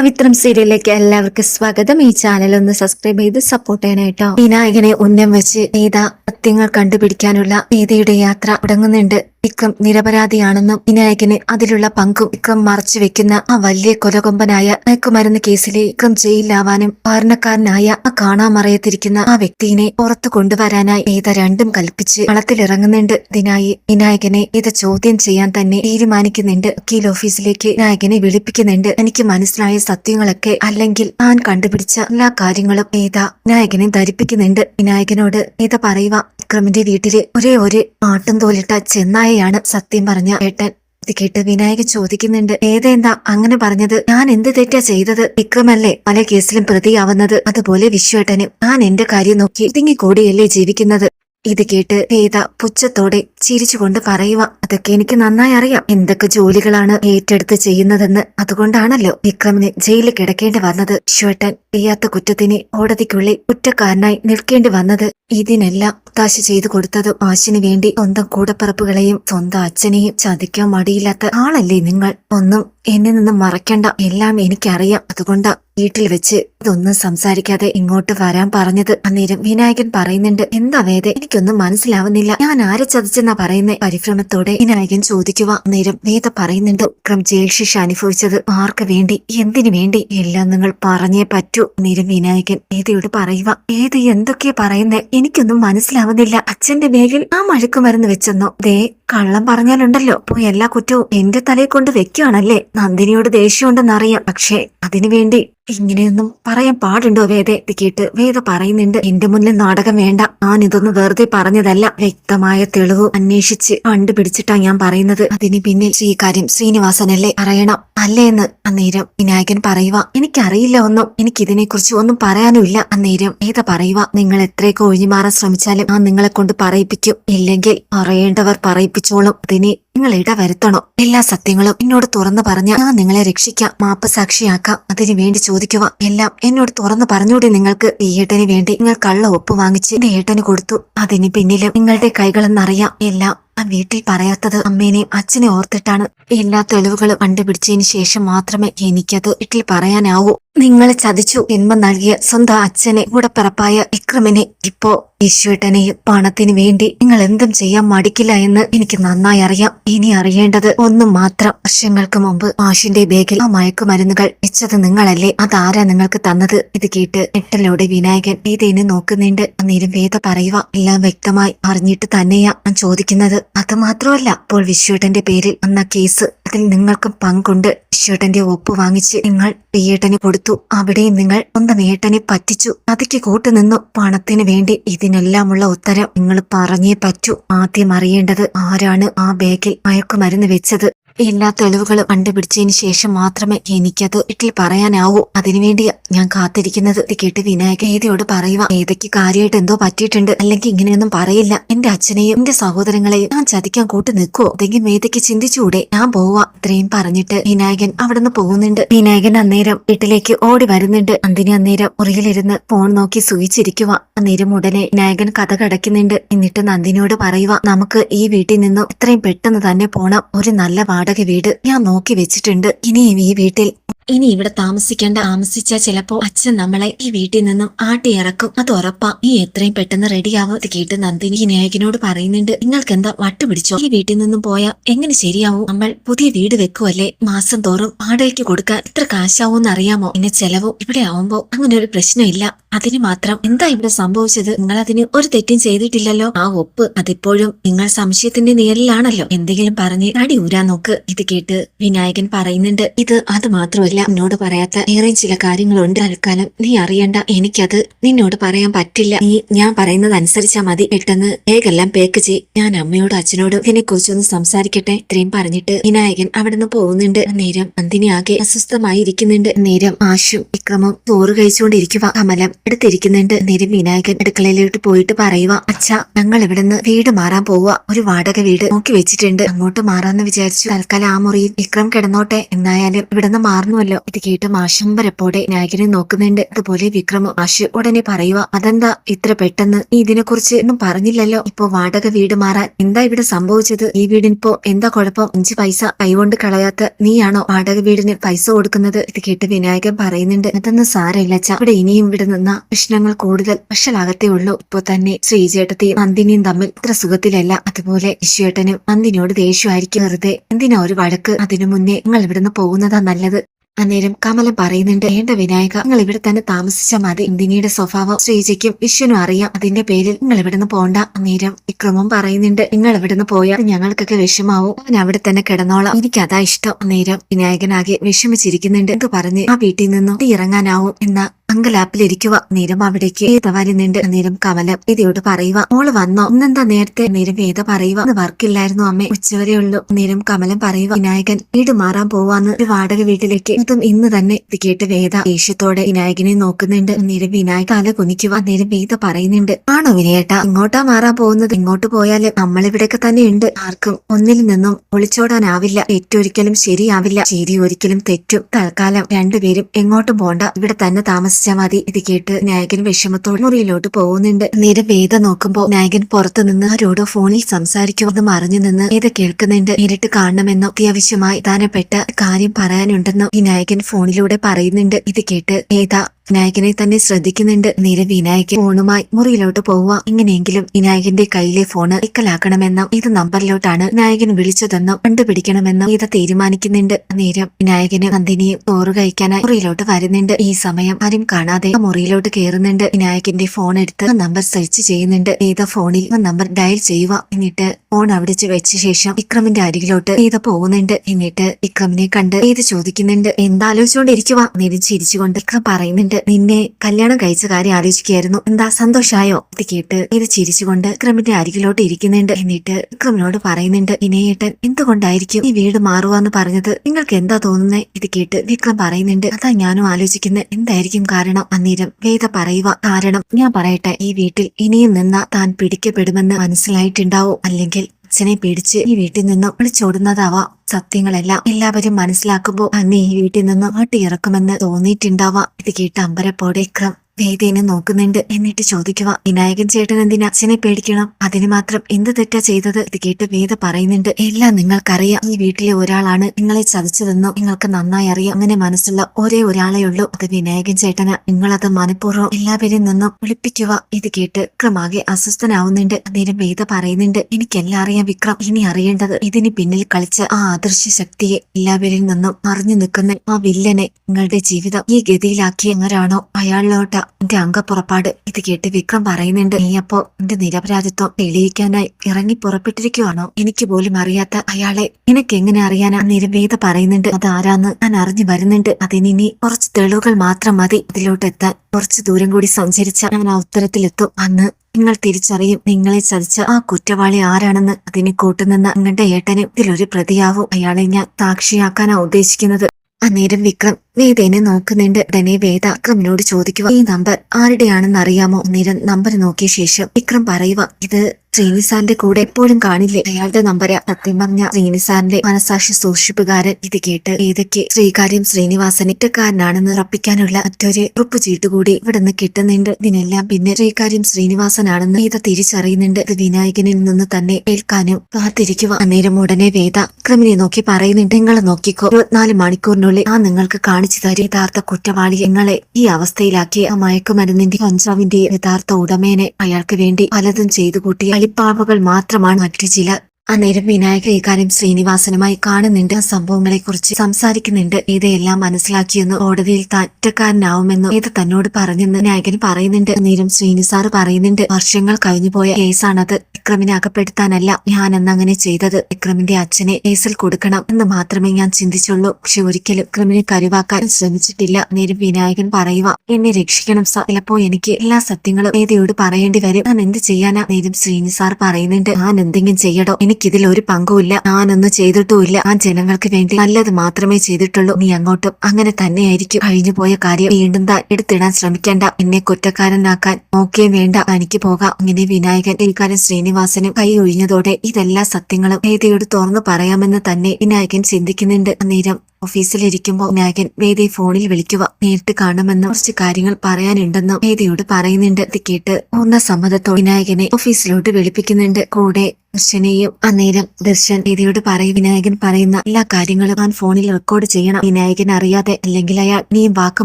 പവിത്രം സീരിയലിലേക്ക് എല്ലാവർക്കും സ്വാഗതം. ഈ ചാനൽ ഒന്ന് സബ്സ്ക്രൈബ് ചെയ്ത് സപ്പോർട്ട് ചെയ്യണേട്ടോ വിനായകനെ ഉന്നം വെച്ച് നീത സത്യങ്ങൾ കണ്ടുപിടിക്കാനുള്ള നീതയുടെ യാത്ര തുടങ്ങുന്നുണ്ട്. വിക്രം നിരപരാധിയാണെന്നും വിനായകന് അതിലുള്ള പങ്കും വിക്രം മറച്ചു വെക്കുന്ന ആ വലിയ കൊലകൊമ്പനായ മയക്കുമരുന്ന് കേസിലെ വിക്രം ജയിലിലാവാനും കാരണക്കാരനായ ആ കാണാമറയത്തിരിക്കുന്ന ആ വ്യക്തിയെ പുറത്തു കൊണ്ടുവരാനായി ഏത രണ്ടും കൽപ്പിച്ച് കളത്തിലിറങ്ങുന്നുണ്ട്. ഇതിനായി വിനായകനെ ഇത് ചോദ്യം ചെയ്യാൻ തന്നെ തീരുമാനിക്കുന്നുണ്ട്. വക്കീൽ ഓഫീസിലേക്ക് വിനായകനെ വിളിപ്പിക്കുന്നുണ്ട്. എനിക്ക് മനസ്സിലായ സത്യങ്ങളൊക്കെ അല്ലെങ്കിൽ താൻ കണ്ടുപിടിച്ച എല്ലാ കാര്യങ്ങളും ഏത വിനായകനെ ധരിപ്പിക്കുന്നുണ്ട്. വിനായകനോട് ഏത പറയുക വിക്രമിന്റെ വീട്ടിൽ ഒരേ ഒരു ആട്ടും തോലിട്ട ചെന്നായയാണ് സത്യം പറഞ്ഞ ഏട്ടൻ. ഇത് കേട്ട് വിനായകൻ ചോദിക്കുന്നുണ്ട് ഏതെന്താ അങ്ങനെ പറഞ്ഞത്? ഞാൻ എന്ത് തെറ്റാ ചെയ്തത്? വിക്രമല്ലേ പല കേസിലും പ്രതിയാവുന്നത്? അതുപോലെ വിശ്വേട്ടനും ഞാൻ എന്റെ കാര്യം നോക്കി ഇതിങ്ങി കൂടിയല്ലേ ജീവിക്കുന്നത്? ഇത് കേട്ട് വേദ പുച്ഛത്തോടെ ചിരിച്ചുകൊണ്ട് പറയുക അതൊക്കെ എനിക്ക് നന്നായി അറിയാം. എന്തൊക്കെ ജോലികളാണ് ഏറ്റെടുത്ത് ചെയ്യുന്നതെന്ന് അതുകൊണ്ടാണല്ലോ വിക്രമിന് ജയിലിൽ കിടക്കേണ്ടി വന്നത്. ശ്വട്ടൻ ചെയ്യാത്ത കുറ്റത്തിന് കോടതിക്കുള്ളിൽ കുറ്റക്കാരനായി നിൽക്കേണ്ടി വന്നത്. ഇതിനെല്ലാം ഒത്താശ ചെയ്തു കൊടുത്തതും ആശിന് വേണ്ടി സ്വന്തം കൂടപ്പറപ്പുകളെയും സ്വന്തം അച്ഛനെയും ചതിക്കാൻ മടിയില്ലാത്ത ആളല്ലേ നിങ്ങൾ? ഒന്നും എന്നെ നിന്നും മറക്കണ്ട. എല്ലാം എനിക്കറിയാം. അതുകൊണ്ടാ വീട്ടിൽ വെച്ച് ഇതൊന്നും സംസാരിക്കാതെ ഇങ്ങോട്ട് വരാൻ പറഞ്ഞത്. അന്നേരം വിനായകൻ പറയുന്നുണ്ട് എന്താ വേദ എനിക്കൊന്നും മനസ്സിലാവുന്നില്ല. ഞാൻ ആരെ ചതിച്ചെന്നാ പറയുന്നേ? പരിഭ്രമത്തോടെ വിനായകൻ ചോദിക്കുക. അന്നേരം വേദ പറയുന്നുണ്ട് ക്രം ജയിൽ ശിക്ഷ അനുഭവിച്ചത് ആർക്ക് വേണ്ടി? എന്തിനു വേണ്ടി? എല്ലാം നിങ്ങൾ പറഞ്ഞേ പറ്റൂ. അന്നേരം വിനായകൻ വേദയോട് പറയുക ഏത് എന്തൊക്കെയാ പറയുന്നേ? എനിക്കൊന്നും മനസ്സിലാവുന്നില്ല. അച്ഛന്റെ ബാഗിൽ ആ മഴക്കുമരുന്ന് വെച്ചെന്നോ? ദേ കള്ളം പറഞ്ഞാലുണ്ടല്ലോ. പോയി എല്ലാ കുറ്റവും എന്റെ തലയിൽ കൊണ്ട് വെക്കുകയാണല്ലേ നന്ദിനിയോട് ദേഷ്യമുണ്ടെന്നറിയാം. പക്ഷേ അതിനുവേണ്ടി ഇങ്ങനെയൊന്നും പറയാൻ പാടുണ്ടോ വേദ? ഇത് കേട്ട് വേദ പറയുന്നുണ്ട് എന്റെ മുന്നിൽ നാടകം വേണ്ട. ഞാൻ ഇതൊന്നും വെറുതെ പറഞ്ഞതല്ല. വ്യക്തമായ തെളിവ് അന്വേഷിച്ച് കണ്ടുപിടിച്ചിട്ടാ ഞാൻ പറയുന്നത്. അതിന് പിന്നിൽ ശ്രീകാര്യം ശ്രീനിവാസനല്ലേ പറയണം. അല്ലേ എന്ന് അന്നേരം വിനായകൻ പറയുക എനിക്കറിയില്ല ഒന്നും. എനിക്കിതിനെ കുറിച്ച് ഒന്നും പറയാനുമില്ല. അന്നേരം വേദ പറയുക നിങ്ങൾ എത്രയൊക്കെ ഒഴിഞ്ഞു മാറാൻ ശ്രമിച്ചാലും ഞാൻ നിങ്ങളെ കൊണ്ട് പറയിപ്പിക്കും. ഇല്ലെങ്കിൽ പറയേണ്ടവർ പറയിപ്പിച്ചോളും അതിനെ നിങ്ങൾ ഇടവരുത്തണോ. എല്ലാ സത്യങ്ങളും എന്നോട് തുറന്നു പറഞ്ഞ ഞാൻ നിങ്ങളെ രക്ഷിക്കാം. മാപ്പ് സാക്ഷിയാക്കാം. അതിനു വേണ്ടി ചോദിക്കുക. എല്ലാം എന്നോട് തുറന്നു പറഞ്ഞൂടെ നിങ്ങൾക്ക്. ഈ ഏട്ടന് വേണ്ടി നിങ്ങൾ കള്ള ഒപ്പ് വാങ്ങിച്ച് എന്റെ ഏട്ടന് കൊടുത്തു. അതിന് പിന്നിലും നിങ്ങളുടെ കൈകളെന്നറിയാം. എല്ലാം ആ വീട്ടിൽ പറയാത്തത് അമ്മേനെയും അച്ഛനെ ഓർത്തിട്ടാണ്. എല്ലാ തെളിവുകളും കണ്ടുപിടിച്ചതിന് ശേഷം മാത്രമേ എനിക്കത് വീട്ടിൽ പറയാനാവൂ. നിങ്ങളെ ചതിച്ചു ജന്മം നൽകിയ സ്വന്തം അച്ഛനെ കൂടപ്പിറപ്പായ വിക്രമിനെ ഇപ്പോ ഈശ്വേട്ടനെയും പണത്തിന് വേണ്ടി നിങ്ങൾ എന്തും ചെയ്യാൻ മടിക്കില്ല എന്ന് എനിക്ക് നന്നായി അറിയാം. ഇനി അറിയേണ്ടത് ഒന്നും മാത്രം വർഷങ്ങൾക്ക് മുമ്പ് ആഷിന്റെ ബേഗിൽ ആ മയക്കുമരുന്നുകൾ വെച്ചത് നിങ്ങളല്ലേ? അതാരാ നിങ്ങൾക്ക് തന്നത്? ഇത് കേട്ട് എട്ടലോടെ വിനായകൻ വേദനെ നോക്കുന്നുണ്ട്. അന്നേരം വേദ പറയുക എല്ലാം വ്യക്തമായി അറിഞ്ഞിട്ട് തന്നെയാ ഞാൻ ചോദിക്കുന്നത്. അത് മാത്രമല്ല ഇപ്പോൾ വിശ്വേട്ടന്റെ പേരിൽ വന്ന കേസ് അതിൽ നിങ്ങൾക്കും പങ്കുണ്ട്. ഷേട്ടന്റെ ഒപ്പ് വാങ്ങിച്ച് നിങ്ങൾ പിയേട്ടന് കൊടുത്തു. അവിടെയും നിങ്ങൾ സ്വന്തം ഏട്ടനെ പറ്റിച്ചു. അതിക്ക് കൂട്ടുനിന്നു പണത്തിന് വേണ്ടി ഇതിനെല്ലാമുള്ള ഉത്തരം നിങ്ങൾ പറഞ്ഞേ പറ്റൂ. ആദ്യം അറിയേണ്ടത് ആരാണ് ആ ബാഗിൽ മയക്കുമരുന്ന് വെച്ചത്? എല്ലാ തെളിവുകളും കണ്ടുപിടിച്ചതിന് ശേഷം മാത്രമേ എനിക്കത് വീട്ടിൽ പറയാനാവൂ. അതിനുവേണ്ടിയാ ഞാൻ കാത്തിരിക്കുന്നത്. ഇത് കേട്ട് വിനായക ഏതയോട് പറയുക ഏതൊക്കെ കാര്യമായിട്ട് എന്തോ പറ്റിയിട്ടുണ്ട് അല്ലെങ്കിൽ ഇങ്ങനെയൊന്നും പറയില്ല. എന്റെ അച്ഛനെയും എന്റെ സഹോദരങ്ങളെയും ഞാൻ ചതിക്കാൻ കൂട്ട് നിൽക്കുവോ? അല്ലെങ്കിൽ ഏതൊക്കെ ചിന്തിച്ചുകൂടെ? ഞാൻ പോവാ. ഇത്രയും പറഞ്ഞിട്ട് വിനായകൻ അവിടുന്ന് പോകുന്നുണ്ട്. വിനായകൻ അന്നേരം വീട്ടിലേക്ക് ഓടി വരുന്നുണ്ട്. അന്തിനെ അന്നേരം മുറിയിലിരുന്ന് ഫോൺ നോക്കി സൂയിച്ചിരിക്കുക അന്നേരം ഉടനെ വിനായകൻ കഥ കടക്കുന്നുണ്ട്. എന്നിട്ട് നന്ദിനോട് പറയുക നമുക്ക് ഈ വീട്ടിൽ നിന്നും എത്രയും പെട്ടെന്ന് തന്നെ പോണം. ഒരു നല്ല വാടക വീട് ഞാൻ നോക്കി വെച്ചിട്ടുണ്ട്. ഇനിയും ഈ വീട്ടിൽ ഇനി ഇവിടെ താമസിക്കേണ്ട താമസിച്ചാ ചിലപ്പോ അച്ഛൻ നമ്മളെ ഈ വീട്ടിൽ നിന്നും ആട്ടി ഇറക്കും അത് ഉറപ്പാ. നീ എത്രയും പെട്ടെന്ന് റെഡിയാവും? കേട്ട് നന്ദിനി ഈ നായകനോട് പറയുന്നുണ്ട്. നിങ്ങൾക്ക് എന്താ വട്ടു പിടിച്ചോ? ഈ വീട്ടിൽ നിന്നും പോയാ എങ്ങനെ ശരിയാവും? നമ്മൾ പുതിയ വീട് വെക്കുമല്ലേ മാസം തോറും വാടകയ്ക്ക് കൊടുക്കാൻ ഇത്ര കാശാവൂന്ന് അറിയാമോ? പിന്നെ ചെലവും ഇവിടെ ആവുമ്പോ അങ്ങനെ ഒരു പ്രശ്നമില്ല. അതിന് മാത്രം എന്താ ഇവിടെ സംഭവിച്ചത്? നിങ്ങൾ അതിന് ഒരു തെറ്റും ചെയ്തിട്ടില്ലല്ലോ? ആ ഒപ്പ് അതിപ്പോഴും നിങ്ങൾ സംശയത്തിന്റെ നിഴലിലാണല്ലോ. എന്തെങ്കിലും പറഞ്ഞ് അടി ഊരാൻ നോക്ക്. ഇത് കേട്ട് വിനായകൻ പറയുന്നുണ്ട്. ഇത് അത് മാത്രമല്ല എന്നോട് പറയാത്ത വേറെയും ചില കാര്യങ്ങളുണ്ട്. തൽക്കാലം നീ അറിയണ്ട. എനിക്കത് നിന്നോട് പറയാൻ പറ്റില്ല. നീ ഞാൻ പറയുന്നത് അനുസരിച്ചാ മതി. പെട്ടെന്ന് വേഗെല്ലാം പേക്ക് ചെയ്. ഞാൻ അമ്മയോടും അച്ഛനോടും ഇതിനെ കുറിച്ചൊന്ന് സംസാരിക്കട്ടെ. ഇത്രയും പറഞ്ഞിട്ട് വിനായകൻ അവിടുന്ന് പോകുന്നുണ്ട്. നേരം അന്തിനി ആകെ അസ്വസ്ഥമായി ഇരിക്കുന്നുണ്ട് നേരം ആശും വിക്രമം ചോറ് കഴിച്ചുകൊണ്ടിരിക്കുക. കമലം എടുത്തിരിക്കുന്നുണ്ട്. നേരം വിനായകൻ അടുക്കളയിലോട്ട് പോയിട്ട് പറയുക അച്ഛ ഞങ്ങൾ ഇവിടുന്ന് വീട് മാറാൻ പോവുക ഒരു വാടക വീട് നോക്കി വെച്ചിട്ടുണ്ട്. അങ്ങോട്ട് മാറാന്ന് വിചാരിച്ചു. തൽക്കാലം ആ മുറിയിൽ വിക്രം കിടന്നോട്ടെ. എന്നായാലും ഇവിടുന്ന് മാറുന്നു കാണുമല്ലോ ഇത് കേട്ട് മാശമ്പരപ്പോടെ നായകനെ നോക്കുന്നുണ്ട്. അതുപോലെ വിക്രമ മാഷ് ഉടനെ പറയുക അതെന്താ ഇത്ര പെട്ടെന്ന്? നീ ഇതിനെക്കുറിച്ച് ഒന്നും പറഞ്ഞില്ലല്ലോ? ഇപ്പോ വാടക വീട് മാറാൻ എന്താ ഇവിടെ സംഭവിച്ചത്? ഈ വീടിനിപ്പോ എന്താ കുഴപ്പം? അഞ്ച് പൈസ കൈകൊണ്ട് കളയാത്ത നീയാണോ വാടക വീടിന് പൈസ കൊടുക്കുന്നത്? ഇത് കേട്ട് വിനായകൻ പറയുന്നുണ്ട് അതൊന്നും സാരമില്ല ഇവിടെ ഇനിയും ഇവിടെ നിന്ന പ്രശ്നങ്ങൾ കൂടുതൽ വഷളാകത്തേ ഉള്ളൂ. ഇപ്പൊ തന്നെ ശ്രീചേട്ടത്തെയും നന്ദിനിയും തമ്മിൽ ഇത്ര സുഖത്തിലല്ല. അതുപോലെ വിശ്വേട്ടനും നന്ദിനിയോട് ദേഷ്യമായിരിക്കും വെറുതെ. എന്തിനാ ഒരു വഴക്ക്? അതിനു മുന്നേ നിങ്ങൾ ഇവിടുന്ന് പോകുന്നതാ നല്ലത്. അന്നേരം കമലം പറയുന്നുണ്ട് വേണ്ട വിനായക നിങ്ങൾ ഇവിടെ തന്നെ താമസിച്ചാൽ മതി. ഇന്ദിനിയുടെ സ്വഭാവം ശ്രീജയ്ക്കും വിശ്വനും അറിയാം. അതിന്റെ പേരിൽ നിങ്ങൾ ഇവിടുന്ന് പോണ്ട. അന്നേരം വിക്രമം പറയുന്നുണ്ട് നിങ്ങൾ ഇവിടുന്ന് പോയാൽ ഞങ്ങൾക്കൊക്കെ വിഷമാവും. അവൻ അവിടെ തന്നെ കിടന്നോളാം. എനിക്ക് അതാ ഇഷ്ടം. അന്നേരം വിനായകനാകെ വിഷമിച്ചിരിക്കുന്നുണ്ട്. എന്ന് പറഞ്ഞ്? ആ വീട്ടിൽ നിന്നും ഇറങ്ങാനാവും എന്ന അങ്കലാപ്പിലിരിക്കുക നേരം അവിടേക്ക്. വേദ വരുന്നുണ്ട് നേരം കമലം വേദയോട് പറയുക മോൾ വന്നോ. ഇന്നെന്താ നേരത്തെ നേരം വേദ പറയുക അത് വർക്കില്ലായിരുന്നു അമ്മ. ഉച്ചവരെ ഉള്ളൂ. നേരം കമലം പറയുക വിനായകൻ വീട് മാറാൻ പോവാന്ന്. ഒരു വാടക വീട്ടിലേക്ക്. ഇതും ഇന്ന് തന്നെ. ഇത് കേട്ട് വേദ ദേഷ്യത്തോടെ വിനായകനെ നോക്കുന്നുണ്ട്. നേരം വിനായക തല കുനിക്കുക നേരം വേദ പറയുന്നുണ്ട്. ആണോ വിനയേട്ടാ? ഇങ്ങോട്ടാ മാറാൻ പോകുന്നത്. ഇങ്ങോട്ട് പോയാൽ നമ്മളിവിടെയൊക്കെ തന്നെ ഉണ്ട് ആർക്കും ഒന്നിൽ നിന്നും ഒളിച്ചോടാനാവില്ല. തെറ്റൊരിക്കലും ശരിയാവില്ല. ശരി ഒരിക്കലും തെറ്റും. തൽക്കാലം രണ്ടുപേരും എങ്ങോട്ടും പോണ്ട. ഇവിടെ തന്നെ താമസിച്ചാൽ മതി. ഇത് കേട്ട് നായകൻ വിഷമത്തോടെ മുറിയിലോട്ട് പോകുന്നുണ്ട്. നേരെ വേദ നോക്കുമ്പോ നായകൻ പുറത്തു നിന്ന് ആരോടോ ഫോണിൽ സംസാരിക്കുമെന്ന് മറിഞ്ഞു നിന്ന് വേദ കേൾക്കുന്നുണ്ട്. നേരിട്ട് കാണണമെന്നോ അത്യാവശ്യമായി പ്രധാനപ്പെട്ട കാര്യം പറയാനുണ്ടെന്നോ ഈ നായകൻ ഫോണിലൂടെ പറയുന്നുണ്ട്. ഇത് കേട്ട് വേദ വിനായകനെ തന്നെ ശ്രദ്ധിക്കുന്നുണ്ട്. നേരെ വിനായകൻ ഫോണുമായി മുറിയിലോട്ട് പോവുക. എങ്ങനെയെങ്കിലും വിനായകന്റെ കയ്യിലെ ഫോണ് ഇക്കലാക്കണമെന്നും ഇത് നമ്പറിലോട്ടാണ് വിനായകൻ വിളിച്ചതെന്നും കണ്ടുപിടിക്കണമെന്നും ഇത് തീരുമാനിക്കുന്നുണ്ട്. നേരം വിനായകന് നന്ദിനിയും ചോറ് കഴിക്കാനായി മുറിയിലോട്ട് വരുന്നുണ്ട്. ഈ സമയം ആരും കാണാതെ മുറിയിലോട്ട് കയറുന്നുണ്ട് വിനായകന്റെ ഫോൺ എടുത്ത് നമ്പർ സെർച്ച് ചെയ്യുന്നുണ്ട്. ഏത ഫോണിൽ നമ്പർ ഡയൽ ചെയ്യുക. എന്നിട്ട് ഫോൺ അവിടെ വെച്ച ശേഷം വിക്രമിന്റെ അരികിലോട്ട് ഏത പോകുന്നുണ്ട്. എന്നിട്ട് വിക്രമിനെ കണ്ട് ഏത് ചോദിക്കുന്നുണ്ട്. എന്താലോചിച്ചുകൊണ്ടിരിക്കുക നേരം ചിരിച്ചുകൊണ്ട് വിക്രം പറയുന്നുണ്ട്. നിന്നെ കല്യാണം കഴിച്ച കാര്യം ആലോചിക്കുകയായിരുന്നു. എന്താ സന്തോഷായോ? ഇത് കേട്ട് ഇത് ചിരിച്ചുകൊണ്ട് വിക്രമിന്റെ അരികിലോട്ട് ഇരിക്കുന്നുണ്ട് എന്നിട്ട് വിക്രമിനോട് പറയുന്നുണ്ട് വിനയേട്ടൻ എന്തുകൊണ്ടായിരിക്കും ഈ വീട് മാറുവാന്ന് പറഞ്ഞത്? നിങ്ങൾക്ക് എന്താ തോന്നുന്നേ? ഇത് കേട്ട് വിക്രം പറയുന്നുണ്ട് അതാ ഞാനും ആലോചിക്കുന്നത് എന്തായിരിക്കും കാരണം? അന്നേരം വേദ പറയുക കാരണം ഞാൻ പറയട്ടെ ഈ വീട്ടിൽ ഇനിയും നിന്ന താൻ പിടിക്കപ്പെടുമെന്ന് മനസ്സിലായിട്ടുണ്ടാവും. അല്ലെങ്കിൽ അച്ഛനെ പിടിച്ച് ഈ വീട്ടിൽ നിന്നും വിളിച്ചോടുന്നതാവാം. സത്യങ്ങളെല്ലാം എല്ലാവരും മനസ്സിലാക്കുമ്പോൾ അന്നെ ഈ വീട്ടിൽ നിന്ന് ആട്ടിയിറക്കുമെന്ന് തോന്നിയിട്ടുണ്ടാവാം. ഇത് കേട്ട് അമ്പരപ്പോടെ വിക്രം വേദേനെ നോക്കുന്നുണ്ട് എന്നിട്ട് ചോദിക്കുക വിനായകൻ ചേട്ടൻ എന്തിനാ അച്ഛനെ പേടിക്കണം? അതിന് മാത്രം എന്ത് തെറ്റാ ചെയ്തത്? ഇത് കേട്ട് വേദ പറയുന്നുണ്ട് എല്ലാം നിങ്ങൾക്കറിയാം. ഈ വീട്ടിലെ ഒരാളാണ് നിങ്ങളെ ചതിച്ചതെന്നും നിങ്ങൾക്ക് നന്നായി അറിയാം. അങ്ങനെ മനസ്സുള്ള ഒരേ ഒരാളെ ഉള്ളൂ. അത് വിനായകൻ ചേട്ടന്. നിങ്ങളത് മനഃപൂർവം എല്ലാവരിൽ നിന്നും വിളിപ്പിക്കുക. ഇത് കേട്ട് വിക്രമാകെ അസ്വസ്ഥനാവുന്നുണ്ട്. അന്നേരം വേദ പറയുന്നുണ്ട് എനിക്കെല്ലാം അറിയാം വിക്രം. ഇനി അറിയേണ്ടത് ഇതിന് പിന്നിൽ കളിച്ച ആ അദൃശ്യ ശക്തിയെ എല്ലാവരിൽ നിന്നും മറിഞ്ഞു നിൽക്കുന്ന ആ വില്ലനെ നിങ്ങളുടെ ജീവിതം ഈ ഗതിയിലാക്കിയ എങ്ങനാണോ അയാളിലോട്ട് എന്റെ അംഗപ്പുറപ്പാട് ഇത് കേട്ട് വിക്രം പറയുന്നുണ്ട് നീ അപ്പോ എന്റെ നിരപരാധിത്വം തെളിയിക്കാനായി ഇറങ്ങി പുറപ്പെട്ടിരിക്കുവാണോ? എനിക്ക് പോലും അറിയാത്ത അയാളെ. നിനക്ക് എങ്ങനെ അറിയാനാ? നിരവേദ പറയുന്നുണ്ട് അതാരാന്ന് ഞാൻ അറിഞ്ഞു വരുന്നുണ്ട്. അതിനി കുറച്ച് തെളിവുകൾ മാത്രം മതി. ഇതിലോട്ട് എത്താൻ കുറച്ച് ദൂരം കൂടി സഞ്ചരിച്ച ഞാൻ ആ ഉത്തരത്തിലെത്തും. അന്ന് നിങ്ങൾ തിരിച്ചറിയും നിങ്ങളെ ചതിച്ച ആ കുറ്റവാളി ആരാണെന്ന്. അതിനെ കൂട്ടുനിന്ന നിങ്ങളുടെ ഏട്ടനും ഇതിലൊരു പ്രതിയാവും. അയാളെ ഞാൻ സാക്ഷിയാക്കാനാ ഉദ്ദേശിക്കുന്നത്. അന്നേരം വിക്രം വേദേനെ നോക്കുന്നുണ്ട്. ഉടനെ വേദ വിക്രമിനോട് ചോദിക്കുക. ഈ നമ്പർ ആരുടെയാണെന്ന് അറിയാമോ നിരൻ നമ്പർ നോക്കിയ ശേഷം വിക്രം പറയുക ഇത് ശ്രീനിസാറിന്റെ കൂടെ എപ്പോഴും കാണില്ലേ? അയാളുടെ നമ്പര. സത്യം പറഞ്ഞ ശ്രീനിസാറിന്റെ മനസാക്ഷി സൂക്ഷിപ്പുകാരൻ. ഇത് കേട്ട് ഏതൊക്കെ ശ്രീകാര്യം ശ്രീനിവാസൻ ഇറ്റക്കാരനാണെന്ന് ഉറപ്പിക്കാനുള്ള മറ്റൊരു ഉറപ്പ് ചീട്ടുകൂടി ഇവിടെ നിന്ന് കിട്ടുന്നുണ്ട്. ഇതിനെല്ലാം പിന്നെ ശ്രീകാര്യം ശ്രീനിവാസനാണെന്ന് വേദ തിരിച്ചറിയുന്നുണ്ട്. ഇത് വിനായകനിൽ നിന്ന് തന്നെ കേൾക്കാനും കാത്തിരിക്കുക. അന്നേരം ഉടനെ വേദ ക്രമിനെ നോക്കി പറയുന്നുണ്ട്. നിങ്ങൾ നോക്കിക്കോ. ഇരുപത്തിനാല് മണിക്കൂറിനുള്ളിൽ ആ നിങ്ങൾക്ക് കാണിച്ചു തരും യഥാർത്ഥ കുറ്റവാളി നിങ്ങളെ ഈ അവസ്ഥയിലാക്കിയ മയക്കുമരുന്നിന്റെ കഞ്ചാവിന്റെ യഥാർത്ഥ ഉടമേനെ അയാൾക്ക് വേണ്ടി പലതും ചെയ്തു കൂട്ടിയ അളിപ്പാവകൾ മാത്രമാണ് മറ്റു ചില അന്നേരം വിനായക ഇക്കാര്യം ശ്രീനിവാസനുമായി കാണുന്നുണ്ട്. സംഭവങ്ങളെ സംഭവങ്ങളെക്കുറിച്ച് സംസാരിക്കുന്നുണ്ട്. ഇതെല്ലാം മനസ്സിലാക്കിയെന്ന് കോടതിയിൽ തറ്റക്കാരനാവുമെന്ന് ഇത് തന്നോട് പറഞ്ഞെന്ന് നായകൻ പറയുന്നുണ്ട്. അന്നേരം ശ്രീനിസാർ പറയുന്നുണ്ട് വർഷങ്ങൾ കഴിഞ്ഞുപോയ കേസാണത്. വിക്രമിനെ അകപ്പെടുത്താനല്ല ഞാൻ അന്നങ്ങനെ ചെയ്തത്. വിക്രമിന്റെ അച്ഛനെ കേസിൽ കൊടുക്കണം എന്ന് മാത്രമേ ഞാൻ ചിന്തിച്ചുള്ളൂ. പക്ഷെ ഒരിക്കലും വിക്രമിനെ കരുവാക്കാൻ ശ്രമിച്ചിട്ടില്ല. അന്നേരം വിനായകൻ പറയുക എന്നെ രക്ഷിക്കണം സാർ. ചിലപ്പോ എനിക്ക് എല്ലാ സത്യങ്ങളും വേദിയോട് പറയേണ്ടി വരും. ഞാൻ എന്ത് ചെയ്യാനാ? നേരം ശ്രീനിസാർ പറയുന്നുണ്ട് ഞാൻ എന്തെങ്കിലും ചെയ്യടോ. എനിക്ക് എനിക്കിതിൽ ഒരു പങ്കുമില്ല. ഞാനൊന്നും ചെയ്തിട്ടുമില്ല. ആ ജനങ്ങൾക്ക് വേണ്ടി നല്ലത് മാത്രമേ ചെയ്തിട്ടുള്ളൂ. നീ അങ്ങോട്ടും അങ്ങനെ തന്നെയായിരിക്കും. കഴിഞ്ഞു പോയ കാര്യം വീണ്ടും താൻ എടുത്തിടാൻ ശ്രമിക്കേണ്ട. എന്നെ കുറ്റക്കാരനാക്കാൻ നോക്കേ വേണ്ട. എനിക്ക് പോകാം. ഇങ്ങനെ വിനായകൻ ഇക്കാര്യം ശ്രീനിവാസനും കൈ ഒഴിഞ്ഞതോടെ ഇതെല്ലാ സത്യങ്ങളും വേദിയോട് തുറന്നു പറയാമെന്ന് തന്നെ വിനായകൻ ചിന്തിക്കുന്നുണ്ട്. അന്നേരം ഓഫീസിലിരിക്കുമ്പോൾ നായകൻ വേദി ഫോണിൽ വിളിക്കുക നേരിട്ട് കാണുമെന്ന് കുറച്ച് കാര്യങ്ങൾ പറയാനുണ്ടെന്ന് വേദിയോട് പറയുന്നുണ്ട്. ഇത് കേട്ട് പൂർണ സമ്മതത്തോടെ വിനായകനെ ഓഫീസിലോട്ട് വിളിപ്പിക്കുന്നുണ്ട്. കൂടെ ദർശനെയും അന്നേരം ദർശൻ വേദിയോട് പറയും. വിനായകൻ പറയുന്ന എല്ലാ കാര്യങ്ങളും താൻ ഫോണിൽ റെക്കോർഡ് ചെയ്യണം. വിനായകൻ അറിയാതെ അല്ലെങ്കിൽ അയാൾ നീ വാക്ക്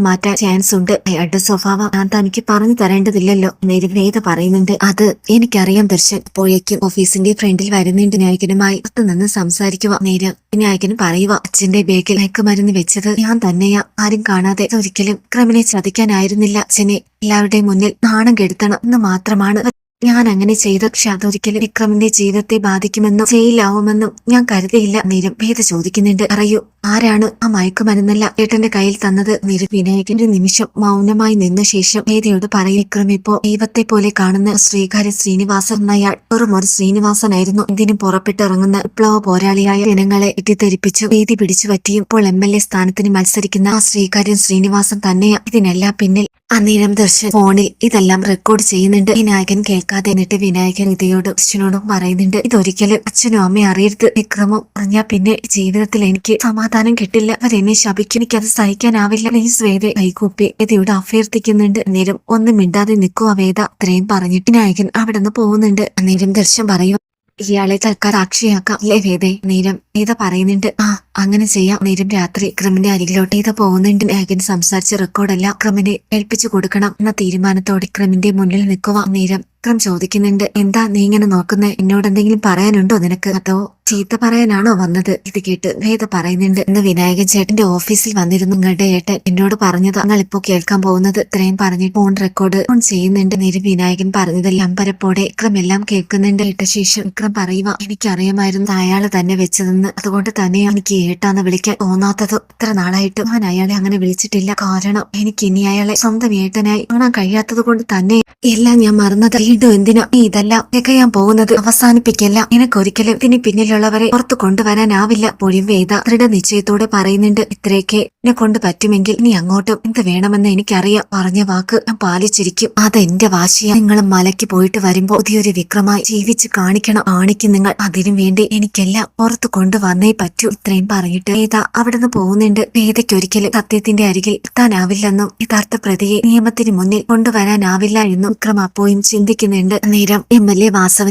മാറ്റാൻ ചാൻസ് ഉണ്ട്. അയാളുടെ സ്വഭാവം ഞാൻ തനിക്ക് പറഞ്ഞു തരേണ്ടതില്ലല്ലോ. നേരം വേദ പറയുന്നുണ്ട്. അത് എനിക്കറിയാം ദർശൻ. അപ്പോഴേക്കും ഓഫീസിന്റെ ഫ്രണ്ടിൽ വരുന്നുണ്ട്. വിനായകനുമായി നിന്ന് സംസാരിക്കുക. നേരം വിനായകൻ പറയുക അച്ഛന്റെ ബേക്കിൽ മയക്കുമരുന്ന് വെച്ചത് ഞാൻ തന്നെയാ. ആരും കാണാതെ ഒരിക്കലും ക്രമിനെ ചതിക്കാനായിരുന്നില്ല ചെനെ എല്ലാവരുടെയും മുന്നിൽ നാണം കെടുത്തണം എന്ന് മാത്രമാണ് ഞാൻ അങ്ങനെ ചെയ്ത പക്ഷെ അതൊരിക്കലും വിക്രമിന്റെ ജീവിതത്തെ ബാധിക്കുമെന്നും ജയിലാവുമെന്നും ഞാൻ കരുതിയില്ല. നീരം ഭേദ ചോദിക്കുന്നുണ്ട്. അറിയൂ ആരാണ് ആ മയക്കുമരുന്നല്ല ഏട്ടന്റെ കയ്യിൽ തന്നത്? നിരു വിനായകന്റെ നിമിഷം മൗനമായി നിന്ന ശേഷം ഭേദയോട് പറയും വിക്രം ഇപ്പോ ദൈവത്തെ പോലെ കാണുന്ന ശ്രീകാര്യ ശ്രീനിവാസൻ എന്നയാൾ വെറും ഒരു ശ്രീനിവാസനായിരുന്നു. ഇതിന് പുറപ്പെട്ടിറങ്ങുന്ന വിപ്ലവ പോരാളിയായ ജനങ്ങളെ ഇട്ടിത്തെരിപ്പിച്ചു ഭീതി പിടിച്ചു പറ്റിയും ഇപ്പോൾ എം എൽ എ സ്ഥാനത്തിന് മത്സരിക്കുന്ന ആ ശ്രീകാര്യൻ ശ്രീനിവാസൻ തന്നെയാ. ഇതിനെല്ലാം പിന്നിൽ അന്നേരം ദർശൻ ഫോണിൽ ഇതെല്ലാം റെക്കോർഡ് ചെയ്യുന്നുണ്ട്. വിനായകൻ കേൾക്കാതെ എന്നിട്ട് വിനായകൻ ഇതയോടും അച്ഛനോടും പറയുന്നുണ്ട്. ഇതൊരിക്കലും അച്ഛനും അമ്മയും അറിയരുത്. വിക്രമം പറഞ്ഞാ പിന്നെ ജീവിതത്തിൽ എനിക്ക് സമാധാനം കിട്ടില്ല. അവരെന്നെ ശപിക്കും. എനിക്കത് സഹിക്കാനാവില്ല. പ്ലീസ് വേദ കൈകൂപ്പി. ഇതയോട് അഭ്യർത്ഥിക്കുന്നുണ്ട്. അന്നേരം ഒന്നും മിണ്ടാതെ നിൽക്കുക വേദ. അത്രയും പറഞ്ഞിട്ട് വിനായകൻ അവിടെ നിന്ന് പോകുന്നുണ്ട്. അന്നേരം ദർശൻ പറയും ഇയാളെ തൽക്കാലം അക്ഷയാക്കാം അല്ലേ വേദേ? നേരം നീത പറയുന്നുണ്ട്. ആ അങ്ങനെ ചെയ്യാം. നേരം രാത്രി ക്രമിന്റെ അരികിലോട്ട് ഇത് പോകുന്നുണ്ട്. നായകൻ സംസാരിച്ച റെക്കോർഡെല്ലാം ക്രിമിനെ ഏൽപ്പിച്ചു കൊടുക്കണം എന്ന തീരുമാനത്തോടെ ക്രിമിന്റെ മുന്നിൽ നിൽക്കുക നേരം. ക്രം ചോദിക്കുന്നുണ്ട്. എന്താ നീ ഇങ്ങനെ നോക്കുന്നേ? എന്നോട് എന്തെങ്കിലും പറയാനുണ്ടോ നിനക്ക്? അതോ ചീത്ത പറയാനാണോ വന്നത്? ഇത് കേട്ട് വേദ പറയുന്നുണ്ട്. ഇന്ന് വിനായകൻ ചേട്ടന്റെ ഓഫീസിൽ വന്നിരുന്നു നിങ്ങളുടെ ഏട്ടൻ. എന്നോട് പറഞ്ഞത് നിങ്ങൾ ഇപ്പോ കേൾക്കാൻ പോകുന്നത്. ഇത്രയും പറഞ്ഞ് ഫോൺ റെക്കോർഡ് ഫോൺ ചെയ്യുന്നുണ്ട്. നേരെ വിനായകൻ പറഞ്ഞതെല്ലാം? ലംബരപ്പോടെ വിക്രം എല്ലാം കേൾക്കുന്നുണ്ട്. കേട്ട ശേഷം വിക്രം പറയുക എനിക്കറിയാമായിരുന്നു അയാൾ തന്നെ വെച്ചതെന്ന്. അതുകൊണ്ട് തന്നെ എനിക്ക് ഏട്ടാന്ന് വിളിക്കാൻ തോന്നാത്തത്. ഇത്ര നാളായിട്ട് ഞാൻ അയാളെ അങ്ങനെ വിളിച്ചിട്ടില്ല. കാരണം എനിക്ക് ഇനി അയാളെ സ്വന്തം ഏട്ടനായി കാണാൻ കഴിയാത്തത് കൊണ്ട് തന്നെ എല്ലാം ഞാൻ മറന്നത്. വീണ്ടും എന്തിനാ? നീ ഇതെല്ലാം. തികയാൻ പോകുന്നത് അവസാനിപ്പിക്കല്ല. നിനക്കൊരിക്കലും ഇതിന് പിന്നിലുള്ളവരെ പുറത്തു കൊണ്ടുവരാനാവില്ല. പൊഴിയും വേദ ദൃഢനിശ്ചയത്തോടെ പറയുന്നുണ്ട്. ഇത്രയൊക്കെ എന്നെ കൊണ്ട് പറ്റുമെങ്കിൽ നീ അങ്ങോട്ടും എന്ത് വേണമെന്ന് എനിക്കറിയാം. പറഞ്ഞ വാക്ക് ഞാൻ പാലിച്ചിരിക്കും. അതെന്റെ വാശിയ. നിങ്ങൾ മലയ്ക്ക് പോയിട്ട് വരുമ്പോ പുതിയൊരു വിക്രമായി ജീവിച്ച് കാണിക്കണം. കാണിക്കും നിങ്ങൾ. അതിനു വേണ്ടി എനിക്കെല്ലാം പുറത്തു കൊണ്ടുവന്നേ പറ്റൂ. ഇത്രയും പറഞ്ഞിട്ട് വേദ അവിടുന്ന് പോകുന്നുണ്ട്. വേദയ്ക്കൊരിക്കലും സത്യത്തിന്റെ അരികിൽ എത്താനാവില്ലെന്നും യഥാർത്ഥ പ്രതിയെ നിയമത്തിന് മുന്നിൽ കൊണ്ടുവരാനാവില്ല എന്നും വിക്രം അപ്പോഴും ചിന്തിക്കുന്നുണ്ട് നേരം എം എൽ എ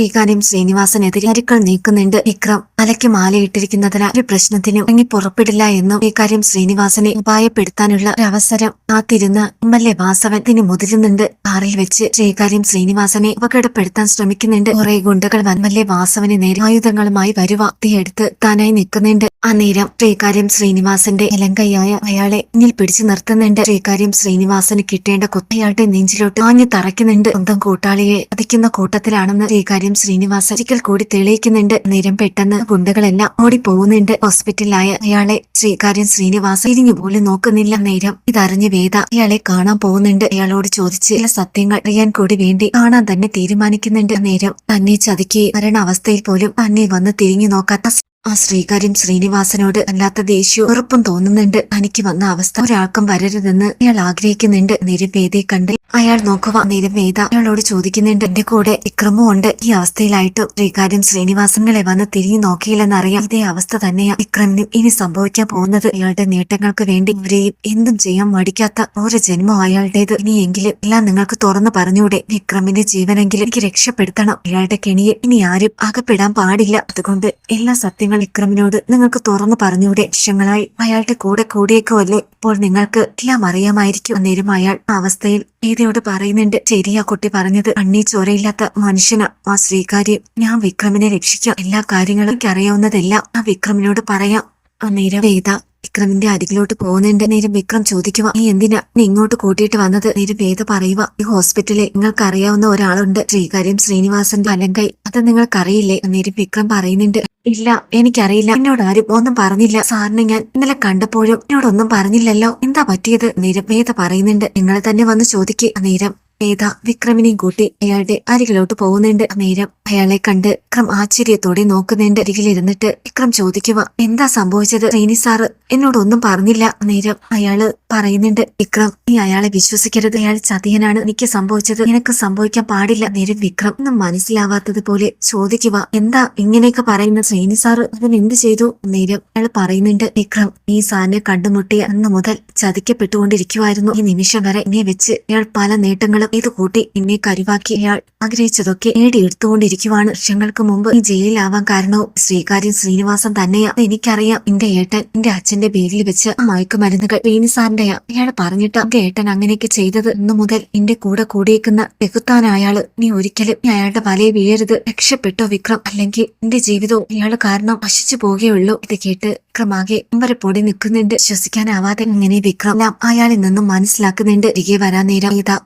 ഇക്കാര്യം ശ്രീനിവാസനെതിരെ അരുക്കൾ നീക്കുന്നുണ്ട്. വിക്രം തലയ്ക്ക് മാലയിട്ടിരിക്കുന്നതിനാൽ ഒരു പ്രശ്നത്തിനും ഇറങ്ങി പുറപ്പെടില്ല എന്നും ഇക്കാര്യം ശ്രീനിവാസനെ ഉപായപ്പെടുത്താനുള്ള അവസരം കാത്തിരുന്ന എം എൽ എ വാസവൻ ഇതിന് മുതിരുന്നുണ്ട്. കാറിൽ വെച്ച് ശ്രീകാര്യം ശ്രീനിവാസനെ അപകടപ്പെടുത്താൻ ശ്രമിക്കുന്നുണ്ട്. കുറെ ഗുണ്ടകൾ വന്മല്ലെ വാസവന് നേരെ ആയുധങ്ങളുമായി വരുവ. തീയെടുത്ത് താനായി നിൽക്കുന്നുണ്ട്. അന്നേരം ശ്രീകാര്യം ശ്രീനിവാസന്റെ ഇലങ്കയ്യായ അയാളെ മുന്നിൽ പിടിച്ചു നിർത്തുന്നുണ്ട്. ശ്രീകാര്യം ശ്രീനിവാസന് കിട്ടേണ്ട കുത്ത് അയാളുടെ നെഞ്ചിലോട്ട് ആഞ്ഞു തറയ്ക്കുന്നുണ്ട്. സ്വന്തം കൂട്ടാളിയെ അതിക്കുന്ന കൂട്ടത്തിലാണെന്ന് ശ്രീകാര്യം ശ്രീനിവാസൻ ഒരിക്കൽ കൂടി തെളിയിക്കുന്നുണ്ട്. നേരം പെട്ടെന്ന് ഗുണ്ടകളെല്ലാം ഓടിപ്പോകുന്നുണ്ട്. ഹോസ്പിറ്റലിലായ അയാളെ ശ്രീകാര്യം ശ്രീനിവാസൻ തിരിഞ്ഞു പോലും നോക്കുന്നില്ല. നേരം ഇതറിഞ്ഞ് വേദ അയാളെ കാണാൻ പോകുന്നുണ്ട്. അയാളോട് ചോദിച്ച് സത്യങ്ങൾ അറിയാൻ കൂടി വേണ്ടി കാണാൻ തന്നെ തീരുമാനിക്കുന്നുണ്ട്. നേരം തന്നെ ചതിക്ക് മരണാവസ്ഥയിൽ പോലും തന്നെ വന്ന് തിരിഞ്ഞു നോക്കാത്ത ആ ശ്രീകാര്യം ശ്രീനിവാസനോട് അല്ലാത്ത ദേഷ്യവും ഉറപ്പും തോന്നുന്നുണ്ട്. തനിക്ക് വന്ന അവസ്ഥ ഒരാൾക്കും വരരുതെന്ന് അയാൾ ആഗ്രഹിക്കുന്നുണ്ട്. നിരവേദയെ കണ്ട് അയാൾ നോക്കുക നിരവേദ അയാളോട് ചോദിക്കുന്നുണ്ട്. എന്റെ കൂടെ വിക്രമും ഉണ്ട്. ഈ അവസ്ഥയിലായിട്ട് ശ്രീകാര്യം ശ്രീനിവാസങ്ങളെ വന്ന് തിരിഞ്ഞു നോക്കിയില്ലെന്നറിയാം. ഇതേ അവസ്ഥ തന്നെയാ വിക്രമിനും ഇനി സംഭവിക്കാൻ പോകുന്നത്. അയാളുടെ നേട്ടങ്ങൾക്ക് വേണ്ടി ഇവരെയും എന്തും ചെയ്യാൻ മടിക്കാത്ത ഒരു ജന്മം അയാളുടേത്. ഇനിയെങ്കിലും എല്ലാം നിങ്ങൾക്ക് തുറന്നു പറഞ്ഞൂടെ വിക്രമിന്റെ ജീവനെങ്കിലും എനിക്ക് രക്ഷപ്പെടുത്തണം. അയാളുടെ കെണിയെ ഇനി ആരും അകപ്പെടാൻ പാടില്ല. അതുകൊണ്ട് എല്ലാ സത്യങ്ങളും വിക്രമിനോട് നിങ്ങൾക്ക് തുറന്നു പറഞ്ഞൂടെ വർഷങ്ങളായി അയാളുടെ കൂടെ കൂടിയേക്കോ അല്ലേ? ഇപ്പോൾ നിങ്ങൾക്ക് എല്ലാം അറിയാമായിരിക്കും. അന്നേരം അയാൾ അവസ്ഥയിൽ ഗീതയോട് പറയുന്നുണ്ട്. ശരിയാ കുട്ടി പറഞ്ഞത്. കണ്ണി ചോരയില്ലാത്ത മനുഷ്യനാ. ആ ശ്രീകാര്യം ഞാൻ വിക്രമിനെ രക്ഷിക്കാം. എല്ലാ കാര്യങ്ങളും എനിക്ക് അറിയാവുന്നതെല്ലാം ആ വിക്രമിനോട് പറയാം. അന്നേരം വേദ വിക്രമിന്റെ അരികിലോട്ട് പോകുന്നുണ്ട് നേരം വിക്രം ചോദിക്കുക നീ എന്തിനാ നീ ഇങ്ങോട്ട് കൂട്ടിയിട്ട് വന്നത്? നേരം വേദ പറയുക ഈ ഹോസ്പിറ്റലിൽ നിങ്ങൾക്കറിയാവുന്ന ഒരാളുണ്ട് ശ്രീകാര്യം ശ്രീനിവാസന്റെ അലങ്കൈ. അത് നിങ്ങൾക്കറിയില്ലേ? നേരം വിക്രം പറയുന്നുണ്ട് ഇല്ല എനിക്കറിയില്ല. എന്നോട് ആരും ഒന്നും പറഞ്ഞില്ല. സാറിനെ ഞാൻ ഇന്നലെ കണ്ടപ്പോഴും എന്നോടൊന്നും പറഞ്ഞില്ലല്ലോ. എന്താ പറ്റിയത്? നേരം വേദ പറയുന്നുണ്ട് നിങ്ങളെ തന്നെ വന്ന് ചോദിക്കുക നേരം വേദ വിക്രമിനെ കൂട്ടി അയാളുടെ അരികിലോട്ട് പോകുന്നുണ്ട് നേരം അയാളെ കണ്ട് വിക്രം ആശ്ചര്യത്തോടെ നോക്കുന്നുണ്ട് അരികിലിരുന്നിട്ട് വിക്രം ചോദിക്കുക എന്താ സംഭവിച്ചത് റീനി സാറ് എന്നോടൊന്നും പറഞ്ഞില്ല. നേരം അയാൾ പറയുന്നുണ്ട് വിക്രം നീ അയാളെ വിശ്വസിക്കരുത്. അയാൾ ചതിയനാണ്. എനിക്ക് സംഭവിച്ചത് നിനക്ക് സംഭവിക്കാൻ പാടില്ല. നേരം വിക്രം ഒന്നും മനസ്സിലാവാത്തത് പോലെ ചോദിക്കുക എന്താ ഇങ്ങനെയൊക്കെ പറയുന്ന ശ്രീനി സാറ് അവൻ എന്ത് ചെയ്തു? നേരം അയാൾ പറയുന്നുണ്ട് വിക്രം ഈ സാറിനെ കണ്ടുമുട്ടിയ അന്ന് മുതൽ ചതിക്കപ്പെട്ടുകൊണ്ടിരിക്കുവായിരുന്നു. ഈ നിമിഷം വരെ എന്നെ വെച്ച് അയാൾ പല നേട്ടങ്ങളും ഇത് കൂട്ടി എന്നെ കരുവാക്കി അയാൾ ആഗ്രഹിച്ചതൊക്കെ നേടിയെടുത്തുകൊണ്ടിരിക്കുവാണ്. വർഷങ്ങൾക്ക് മുമ്പ് ഈ ജയിലിലാവാൻ കാരണവും ശ്രീകാര്യൻ ശ്രീനിവാസൻ തന്നെയാ. എനിക്കറിയാം എന്റെ ഏട്ടൻ എന്റെ അച്ഛന്റെ പേരിൽ വെച്ച് മയക്കുമരുന്നുകൾ വേണിസാറിന്റെയാ അയാൾ പറഞ്ഞിട്ട് എന്റെ ഏട്ടൻ അങ്ങനെയൊക്കെ ചെയ്തത്. ഇന്നു മുതൽ എന്റെ കൂടെ കൂടിയേക്കുന്ന രഘുത്താൻ അയാൾ നീ ഒരിക്കലും നീ അയാളുടെ വലയെ വീഴരുത്. രക്ഷപ്പെട്ടോ വിക്രം? അല്ലെങ്കിൽ എന്റെ ജീവിതവും അയാൾ കാരണം നശിച്ചു പോകുകയുള്ളൂ ഇത് കേട്ട് വിക്രമാകെ അമ്പരപ്പോടെ നിൽക്കുന്നുണ്ട്. ശ്വസിക്കാനാവാതെ ഇങ്ങനെ വിക്രം എല്ലാം അയാളിൽ നിന്നും മനസ്സിലാക്കുന്നുണ്ട്. തിരികെ വരാൻ നേരം ഇതാ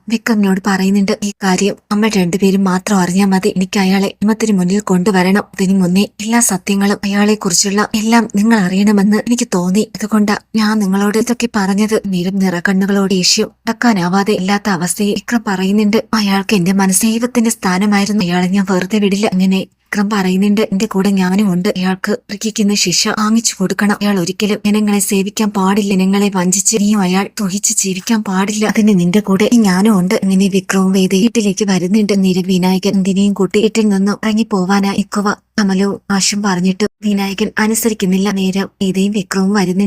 വിക്രമിനോട് പറയുന്നുണ്ട്. ഈ കാര്യം അമ്മ രണ്ടുപേരും മാത്രം അറിഞ്ഞാൽ മതി. എനിക്ക് അയാളെ നിയമത്തിന് മുന്നിൽ കൊണ്ടുവരണം. അതിനു മുന്നേ എല്ലാ സത്യങ്ങളും അയാളെ കുറിച്ചുള്ള എല്ലാം നിങ്ങൾ അറിയണമെന്ന് എനിക്ക് തോന്നി. അതുകൊണ്ടാ ഞാൻ നിങ്ങളോട് ഇതൊക്കെ പറഞ്ഞത്. നിരം നിറകണ്ണുകളോട് ഏഷ്യം അടക്കാനാവാതെ ഇല്ലാത്ത അവസ്ഥയെ വിക്രം പറയുന്നുണ്ട്. അയാൾക്ക് എന്റെ മനസ്സ് ദൈവത്തിന്റെ സ്ഥാനമായിരുന്നു. അയാളെ ഞാൻ വെറുതെ വിടില്ല. അങ്ങനെ വിക്രം പറയുന്നുണ്ട് എന്റെ കൂടെ ഞാനും ഉണ്ട്. അയാൾക്ക് ഇറക്കിക്കുന്ന ശിക്ഷ വാങ്ങിച്ചു കൊടുക്കണം. അയാൾ ഒരിക്കലും ജനങ്ങളെ സേവിക്കാൻ പാടില്ല. ജനങ്ങളെ വഞ്ചിച്ച് നീയും അയാൾ തുഹിച്ച് ജീവിക്കാൻ പാടില്ല. അതിന് നിന്റെ കൂടെ ഞാനും ഉണ്ട്. ഇങ്ങനെ വിക്രവും വേദ വീട്ടിലേക്ക് വരുന്നുണ്ട്. നിര വിനായകൻ എന്തിനേയും കൂട്ടി വീട്ടിൽ നിന്നും ഇറങ്ങി പോവാനാ ഇക്കുവ കമലവും ആശും പറഞ്ഞിട്ട് വിനായകൻ അനുസരിക്കുന്നില്ല. നേരം വേദയും വിക്രവും വരുന്നുണ്ട്.